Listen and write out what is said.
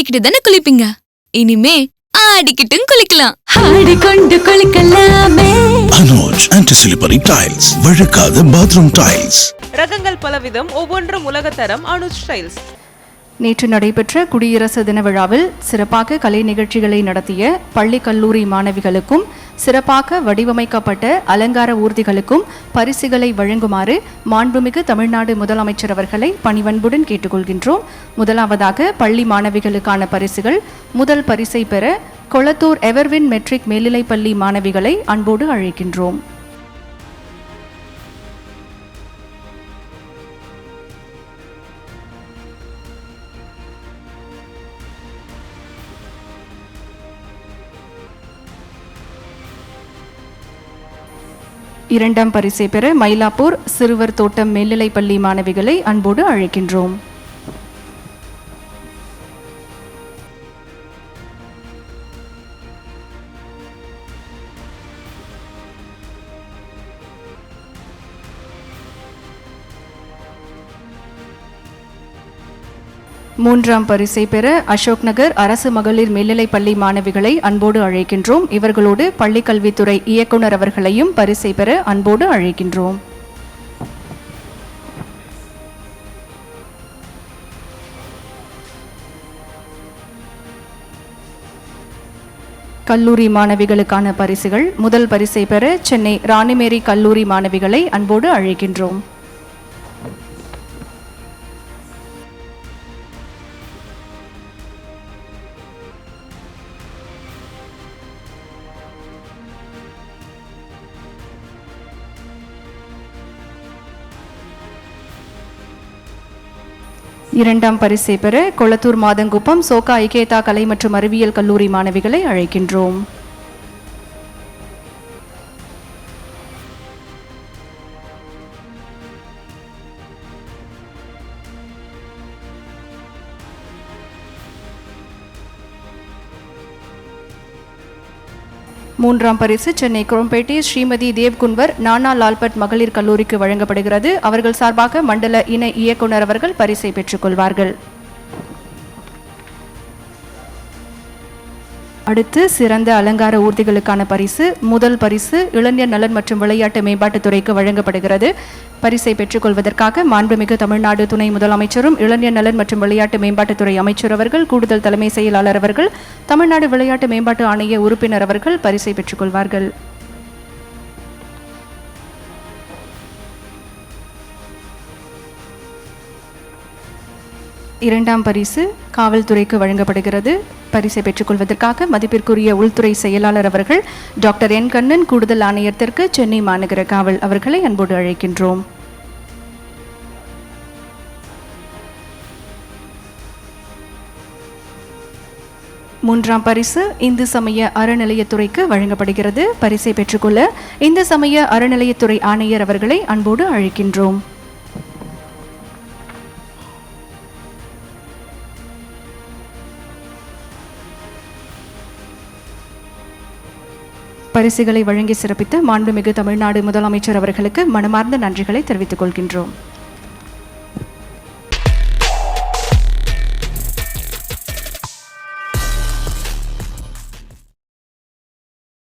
ஆடிக்கிட்டு தானே குளிப்பீங்க? இனிமே ஆடிக்கிட்டும் குளிக்கலாம். ஆடிக்கொண்டு குளிக்கலாமே. அனுஜ் ஆன்டி ஸ்லிப்பரி டைல்ஸ் வழுக்காத பாத்ரூம் டைல்ஸ் ரகங்கள் பலவிதம் ஒவ்வொன்றும் உலகத்தரம் அனுஜ் ஸ்டைல்ஸ் நேற்று நடைபெற்ற குடியரசு தின விழாவில் சிறப்பாக கலை நிகழ்ச்சிகளை நடத்திய பள்ளி கல்லூரி மாணவிகளுக்கும் சிறப்பாக வடிவமைக்கப்பட்ட அலங்கார ஊர்திகளுக்கும் பரிசுகளை வழங்குமாறு மாண்புமிகு தமிழ்நாடு முதலமைச்சர் அவர்களை பணிவன்புடன் கேட்டுக்கொள்கின்றோம். முதலாவதாக பள்ளி மாணவிகளுக்கான பரிசுகள். முதல் பரிசை பெற கொளத்தூர் எவர்வின் மெட்ரிக் மேல்நிலைப்பள்ளி மாணவிகளை அன்போடு அழைக்கின்றோம். இரண்டாம் பரிசை பெற மயிலாப்பூர் சிறுவர் தோட்டம் மேல்நிலைப்பள்ளி மாணவிகளை அன்போடு அழைக்கின்றோம். மூன்றாம் பரிசை பெற அசோக் நகர் அரசு மகளிர் மேல்நிலைப் பள்ளி மாணவிகளை அன்போடு அழைக்கின்றோம். இவர்களோடு பள்ளிக்கல்வித்துறை இயக்குனர் அவர்களையும் பரிசை பெற அன்போடு அழைக்கின்றோம். கல்லூரி மாணவிகளுக்கான பரிசுகள். முதல் பரிசை பெற சென்னை ராணிமேரி கல்லூரி மாணவிகளை அன்போடு அழைக்கின்றோம். இரண்டாம் பரிசை பெற கொளத்தூர் மாதங்குப்பம் சோகா ஐகேதா கலை மற்றும் அறிவியல் கல்லூரி மாணவிகளை அழைக்கின்றோம். மூன்றாம் பரிசு சென்னை குரம்பேட்டை ஸ்ரீமதி தேவ்குன்வர் நானா லால்பட் மகளிர் கல்லூரிக்கு வழங்கப்படுகிறது. அவர்கள் சார்பாக மண்டல இணை இயக்குனர் அவர்கள் பரிசை பெற்றுக்கொள்வார்கள் அடுத்து சிறந்த அலங்கார ஊர்திகளுக்கான பரிசு முதல் பரிசு இளைஞர் நலன் மற்றும் விளையாட்டு மேம்பாட்டுத்துறைக்கு வழங்கப்படுகிறது. பரிசை பெற்றுக்கொள்வதற்காக மாண்புமிகு தமிழ்நாடு துணை முதலமைச்சரும் இளைஞர் நலன் மற்றும் விளையாட்டு மேம்பாட்டுத்துறை அமைச்சர் அவர்கள் கூடுதல் தலைமை செயலாளர் அவர்கள் தமிழ்நாடு விளையாட்டு மேம்பாட்டு ஆணைய உறுப்பினர் அவர்கள் பரிசை பெற்றுக்கொள்வார்கள். இரண்டாம் பரிசு காவல்துறைக்கு வழங்கப்படுகிறது. பரிசை பெற்றுக்கொள்வதற்காக மதிப்பிற்குரிய உள்துறை செயலாளர் அவர்கள் டாக்டர் என் கண்ணன் கூடுதல் ஆணையத்திற்கு சென்னை மாநகர காவல் அவர்களை அன்போடு அழைக்கின்றோம். மூன்றாம் பரிசு இந்து சமய அறநிலையத்துறைக்கு வழங்கப்படுகிறது. பரிசை பெற்றுக்கொள்ள இந்து சமய அறநிலையத்துறை ஆணையர் அவர்களை அன்போடு அழைக்கின்றோம். பரிசுகளை வழங்கி சிறப்பித்த மாண்புமிகு தமிழ்நாடு முதலமைச்சர் அவர்களுக்கு மனமார்ந்த நன்றிகளை தெரிவித்துக் கொள்கின்றோம்.